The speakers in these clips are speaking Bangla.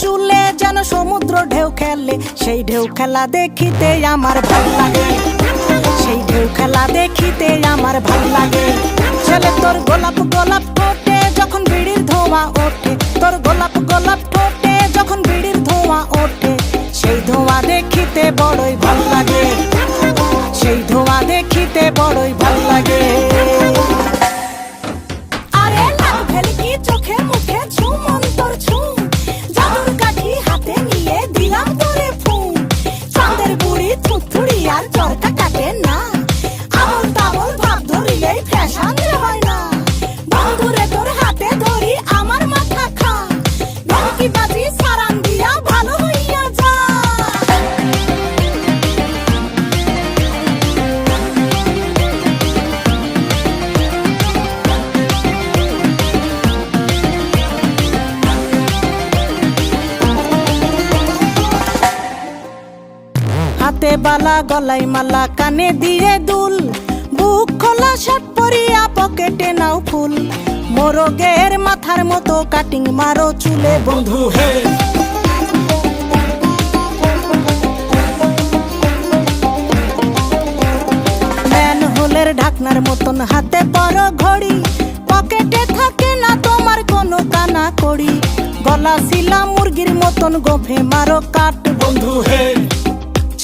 চুলে যেন সমুদ্র ঢেউ খেলে, সেই ঢেউ খেলা দেখিতে আমার ভালো লাগে। সেই ঢেউ খেলা দেখিতে আমার ভালো লাগে। ছেলে, তোর গোলাপ গোলাপ ঠোঁটে যখন বিড়ির ধোঁয়া ওঠে। তোর গোলাপ গোলাপ ঠোঁটে যখন বিড়ির ধোঁয়া ওঠে। সেই ধোঁয়া দেখিতে বড়ই ভালো লাগে। সেই ধোঁয়া দেখিতে বড়ই ভালো লাগে। আরে লাল ভেলকি চোখে মুখে থুথুড়ি হাতে বালা, গলায় মালা, কানে দিয়ে দুল। বুক খোলা, শার্ট পরিয়া, পকেটে নাও ফুল। মোরগের মাথার মতো কাটিং মারো চুলে, বন্ধু, হে। ম্যান হোলের ঢাকনার মতন হাতে বড় ঘড়ি। পকেটে থাকে না তোমার কোনো কানা কড়ি গলা শিলা মুরগির মতন গোফে মারো কাট বন্ধু, হে।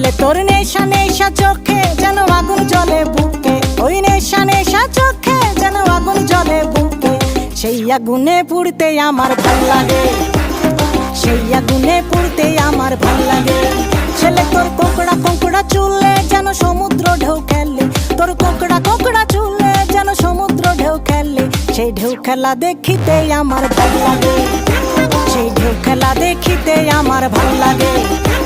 ছেলে তোর নেশা নেশা চোখে যেন আগুন জলে বুকে। ওই নেশা নেশা চোখে যেন আগুন জলে বুকে। সেই আগুনে পুড়তে আমার ভালো লাগে। সেই আগুনে পুড়তে আমার ভালো লাগে। ছেলে, তোর কোকড়া কোকড়া চুলে যেন সমুদ্র ঢেউ খেলে। তোর কোকড়া কোকড়া চুলে যেন সমুদ্র ঢেউ খেলে। সেই ঢেউ খেলা দেখিতে আমার ভালো লাগে। সেই ঢেউ খেলা দেখিতে আমার ভালো লাগে।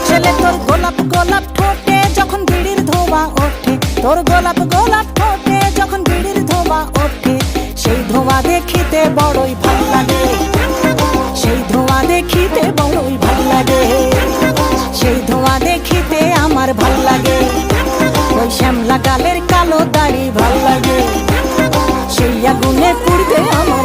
ছেলে, তোর গোলাপ গোলাপ ঠোঁটে যখন বিড়ির ধোবা ওঠে, তোর গোলাপ গোলাপ ঠোঁটে যখন বিড়ির ধোবা ওঠে, সেই ধোঁয়া দেখিতে বড়ই ভালো লাগে। সেই ধোঁয়া দেখিতে বড়ই ভালো লাগে। সেই ধোঁয়া দেখিতে আমার ভালো লাগে। ওই শ্যামলা গালের কালো দাড়ি ভালো লাগে। সেই আগুনে পুড়তে আমার